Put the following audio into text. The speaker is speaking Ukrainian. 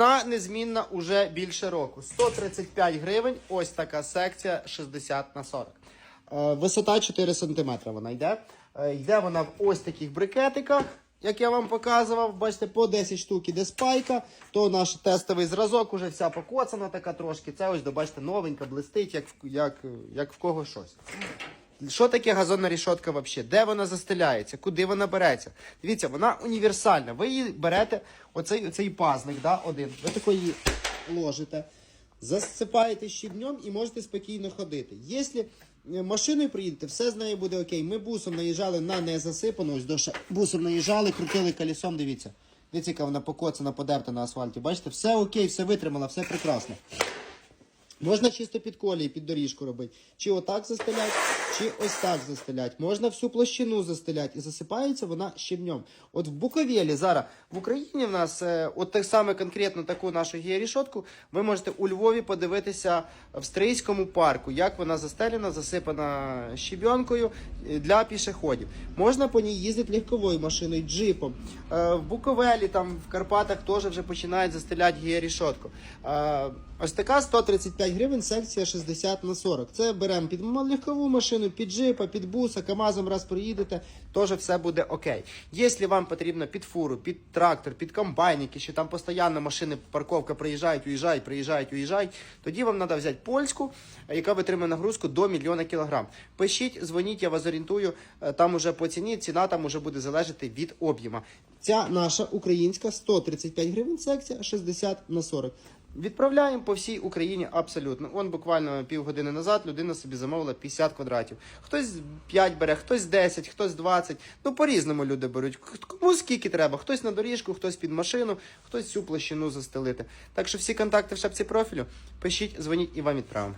Вона незмінна уже більше року. 135 гривень. Ось така секція 60 на 40. Е, Висота 4 см вона йде. Е, Йде вона в ось таких брикетиках, як я вам показував. Бачите, по 10 штук іде спайка. То наш тестовий зразок уже вся покоцана така трошки. Це ось, бачите, новенька, блистить, як, як, як в кого щось. Що таке газонна рішотка взагалі? Де вона застеляється? Куди вона береться? Дивіться, вона універсальна. Ви її берете, оцей, оцей пазник, да, один. Ви тако її ложите, засипаєте щебнем і можете спокійно ходити. Якщо е, машиною приїдете, все з нею буде окей. Ми бусом наїжджали на незасипану, ось доше бусом наїжджали, крутили колесом, дивіться. Дивіться, яка вона покоцана, подерта на асфальті. Бачите, все окей, все витримала, все прекрасно. Можна чисто під колії, під доріжку робити. Чи отак застелять, чи ось так застелять. Можна всю площину застелять і засипається вона щебнем. От в Буковелі зараз в Україні в нас, е, от так саме конкретно таку нашу георішотку, ви можете у Львові подивитися в Стрийському парку, як вона застелена, засипана щебенкою е, для пішоходів. Можна по ній їздити легковою машиною, джипом. Е, В Буковелі, там в Карпатах теж вже починають застеляти георішотку. Е, Ось така 135 гривень, секція 60 на 40. Це беремо під легкову машину, під джипа, під буса, КАМАЗом раз проїдете, теж все буде окей. Якщо вам потрібно під фуру, під трактор, під комбайники, що там постійно машини, парковка приїжджають, уїжджають, приїжджають, уїжджають, тоді вам треба взяти польську, яка витримує нагрузку до мільйона кілограм. Пишіть, дзвоніть, я вас орієнтую, е, там уже по ціні, ціна там уже буде залежати від об'єма. Ця наша українська 135 гривень секція 60 на 40. Відправляємо по всій Україні абсолютно. Он буквально півгодини назад людина собі замовила 50 квадратів. Хтось 5 бере, хтось 10, хтось 20. Ну по-різному люди беруть. Кому скільки треба? Хтось на доріжку, хтось під машину, хтось всю площину застелити. Так що всі контакти в шапці профілю. Пишіть, дзвоніть і вам відправимо.